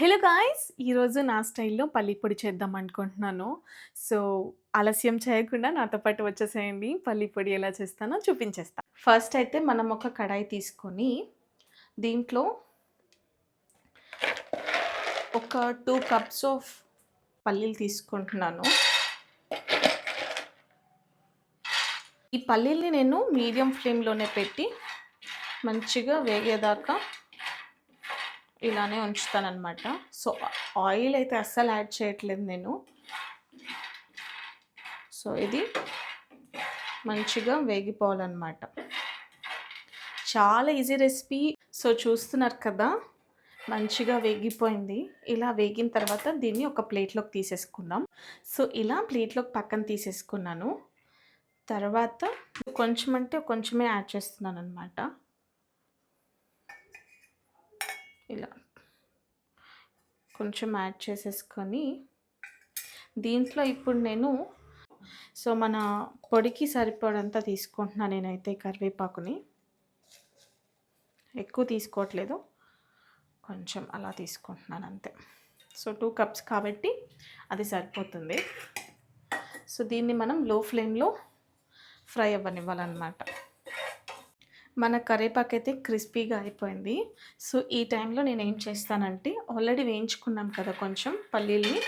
Hello guys ఈరోజు నా స్టైల్లో పల్లి పొడి చేద్దాం అనుకుంటున్నాను. సో ఆలస్యం చేయకుండా నాతో పాటు వచ్చేసేయండి. పల్లి పొడి ఎలా చేస్తానో చూపించేస్తా. ఫస్ట్ అయితే మనం ఒక కడాయి తీసుకొని దీంట్లో ఒక టూ కప్స్ ఆఫ్ పల్లీలు తీసుకుంటున్నాను. ఈ పల్లీల్ని నేను మీడియం ఫ్లేమ్లోనే పెట్టి మంచిగా వేగేదాకా ఇలానే ఉంచుతానమాట సో ఆయిల్ అయితే అస్సలు యాడ్ చేయట్లేదు నేను. సో ఇది మంచిగా వేగిపోవాలన్నమాట. చాలా ఈజీ రెసిపీ. సో చూస్తున్నారు కదా మంచిగా వేగిపోయింది. ఇలా వేగిన తర్వాత దీన్ని ఒక ప్లేట్లోకి తీసేసుకుందాం. సో ఇలా ప్లేట్లోకి పక్కన తీసేసుకున్నాను. తర్వాత కొంచెం అంటే కొంచెమే యాడ్ చేస్తున్నాను అనమాట ఇలా. కొంచెం యాడ్ చేసేసుకొని దీంట్లో ఇప్పుడు నేను సో మన పొడికి సరిపడంతా తీసుకుంటున్నాను నేనైతే కరివేపాకుని. ఎక్కువ తీసుకోవట్లేదు కొంచెం అలా తీసుకుంటున్నాను అంతే. సో టూ కప్స్ కాబట్టి అది సరిపోతుంది. సో దీన్ని మనం లో ఫ్లేమ్లో ఫ్రై అవ్వనివ్వాలన్నమాట. మన కరేపాకు అయితే క్రిస్పీగా అయిపోయింది. సో ఈ టైంలో నేను ఏం చేస్తానంటే ఆల్రెడీ వేయించుకున్నాం కదా కొంచెం పల్లీల్ని.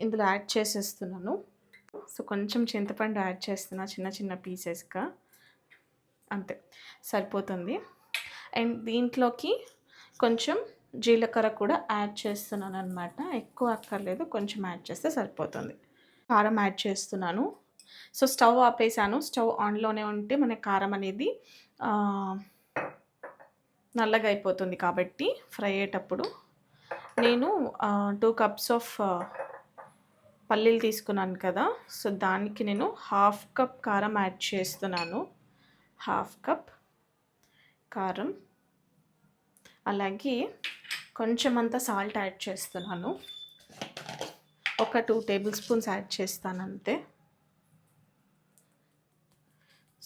ఇందులో యాడ్ చేసేస్తున్నాను. సో కొంచెం చింతపండు యాడ్ చేస్తున్నా చిన్న చిన్న పీసెస్గా. అంతే సరిపోతుంది. అండ్ దీంట్లోకి కొంచెం జీలకర్ర కూడా యాడ్ చేస్తున్నాను అనమాట ఎక్కువ అక్కర్లేదు కొంచెం యాడ్ చేస్తే సరిపోతుంది. కారం యాడ్ చేస్తున్నాను. సో స్టవ్ ఆపేసాను స్టవ్ ఆన్లోనే ఉంటే మన కారం అనేది నల్లగా అయిపోతుంది కాబట్టి ఫ్రై అయ్యేటప్పుడు. నేను టూ కప్స్ ఆఫ్ పల్లీలు తీసుకున్నాను కదా సో దానికి నేను హాఫ్ కప్ కారం యాడ్ చేస్తున్నాను. హాఫ్ కప్ కారం. అలాగే కొంచెం అంత సాల్ట్ యాడ్ చేస్తున్నాను. ఒక టూ టేబుల్ స్పూన్స్ యాడ్ చేస్తాను అంతే.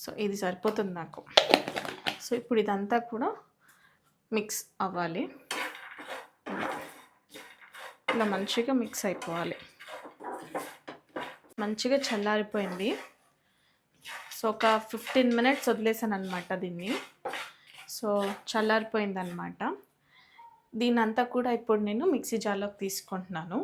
సో ఇది సరిపోతుంది నాకు. సో ఇప్పుడు ఇదంతా కూడా మిక్స్ అవ్వాలి. ఇలా మంచిగా మిక్స్ అయిపోవాలి. మంచిగా చల్లారిపోయింది. సో ఒక ఫిఫ్టీన్ మినిట్స్ వదిలేసాను అనమాట దీన్ని. సో చల్లారిపోయింది అనమాట దీనంతా కూడా ఇప్పుడు నేను మిక్సీ జార్లోకి తీసుకుంటున్నాను.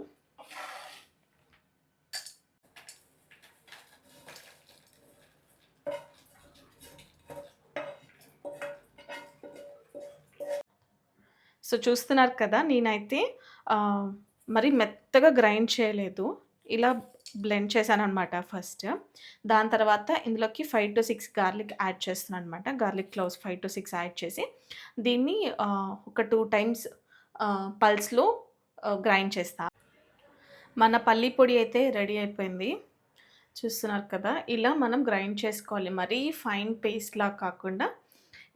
సో చూస్తున్నారు కదా నేనైతే మరి మెత్తగా గ్రైండ్ చేయలేదు. ఇలా బ్లెండ్ చేశాను అనమాట ఫస్ట్. దాని తర్వాత ఇందులోకి five to six garlic add చేస్తున్నాను అనమాట garlic cloves five to six add చేసి దీన్ని ఒక టూ టైమ్స్ పల్స్లో గ్రైండ్ చేస్తా. మన పల్లి పొడి అయితే రెడీ అయిపోయింది. చూస్తున్నారు కదా ఇలా మనం గ్రైండ్ చేసుకోవాలి. మరీ ఫైన్ పేస్ట్లా కాకుండా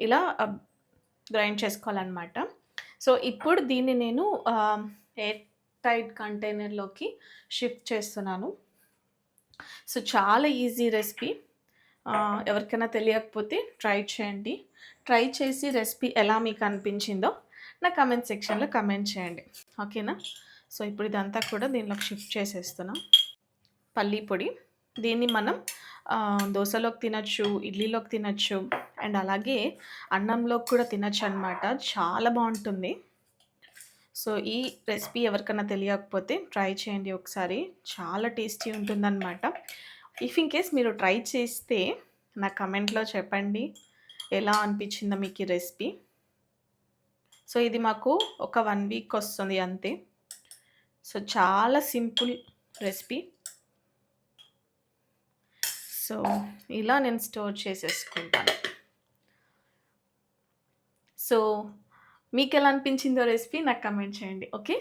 ఇలా గ్రైండ్ చేసుకోవాలన్నమాట. సో ఇప్పుడు దీన్ని నేను ఎయిర్ టైట్ కంటైనర్లోకి షిఫ్ట్ చేస్తున్నాను. సో చాలా ఈజీ రెసిపీ ఎవరికైనా తెలియకపోతే ట్రై చేయండి. ట్రై చేసి రెసిపీ ఎలా మీకు అనిపించిందో నా కమెంట్ సెక్షన్లో కమెంట్ చేయండి. ఓకేనా సో ఇప్పుడు ఇదంతా కూడా దీనిలోకి షిఫ్ట్ చేసేస్తున్నాం. పల్లీ పొడి. దీన్ని మనం దోశలోకి తినచ్చు ఇడ్లీలోకి తినచ్చు అండ్ అలాగే అన్నంలో కూడా తినచ్చు అనమాట చాలా బాగుంటుంది. సో ఈ రెసిపీ ఎవరికైనా తెలియకపోతే ట్రై చేయండి ఒకసారి. చాలా టేస్టీ ఉంటుందన్నమాట. ఇఫ్ ఇన్ కేస్ మీరు ట్రై చేస్తే నా కమెంట్లో చెప్పండి. ఎలా అనిపించిందో మీకు ఈ రెసిపీ. సో ఇది మాకు ఒక వన్ వీక్ వస్తుంది అంతే. సో చాలా సింపుల్ రెసిపీ. సో ఇలా నేను స్టోర్ చేసేసుకుంటాను. సో మీకు ఎలా అనిపించిందో రెసిపీ నాకు కమెంట్ చేయండి ఓకే?